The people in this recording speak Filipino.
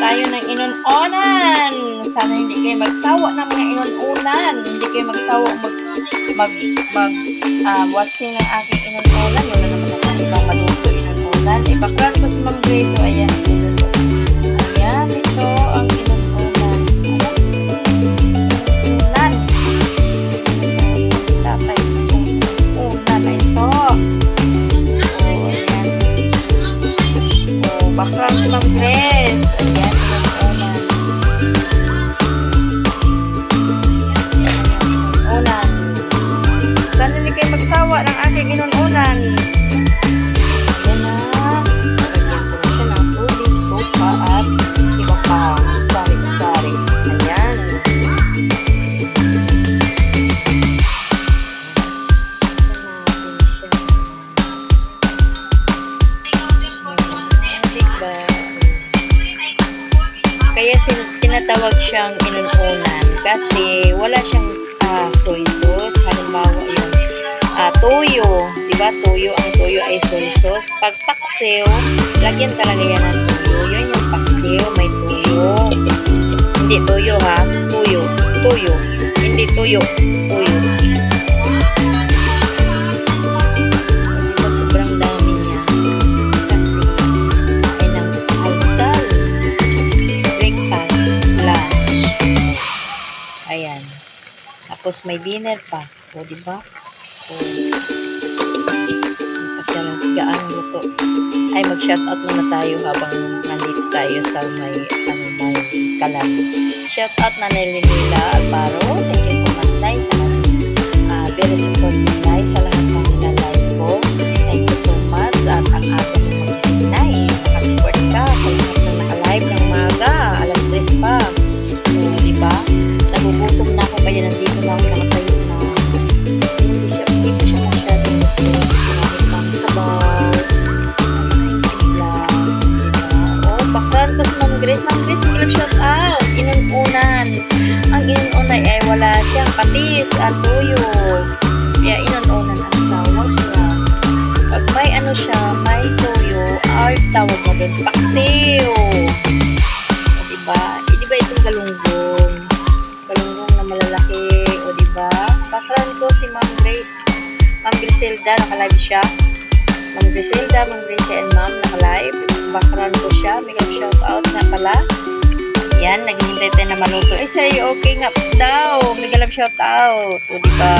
tayo ng inunonan. Sana hindi kayo magsawa ng mga inunonan. Hindi kayo magsawa mag mag mag uh, watching ng aking inunonan. Wala naman ako ibang maluto inunonan. Ibakran ko si Ma'am Grace. So, ayan. Ayan, ito ang inunonan. Inunonan. Tatay. Inunonan na ito. Oh, ayan. Oh, bakran si Ma'am Grace. Ayan, aking inununan. Ayan na. Lagyan ko na siya ng tubig, sopa, at iba pa. Sari-sari. Ayan. Kaya sin tinatawag siyang inununan kasi wala siyang ah, soy sauce. Toyo. Diba? Toyo. Ang toyo ay soy sauce. Pag paksiw, lagyan talaga yan ng toyo. Yun yung paksiw. May toyo. Hindi toyo ha. Toyo. Toyo. Hindi toyo. Toyo. Diba? Sobrang dami niya. Kasi ay ng almusal breakfast, lunch. Ayan. Tapos may dinner pa. O, di luto. Ay, mag-shoutout muna tayo habang nandito tayo sa may, ano, may kalan. Shoutout na Nelinila Alvaro. Thank you so much, Nay, sa uh, very supportive, Grace. Ma'am Grace, lang shout out. Inununan. Ang inununan ay wala siyang patis at tuyo. Kaya inununan ang tawag niya. Pag may ano siya, may tuyo, ay tawag mo doon, paksiw. O, diba? Eh, diba itong galunggong? Galunggong na malalaki, o diba? Background ko si Ma'am Grace. Ma'am Griselda, nakalive siya. Ma'am Griselda, Ma'am Grace and Ma'am, nakalive. Background ko siya. May shout out nga pala. Yan, naghihintay tayo na maluto. Eh, sir, you okay nga daw. May galap shout out. O, diba?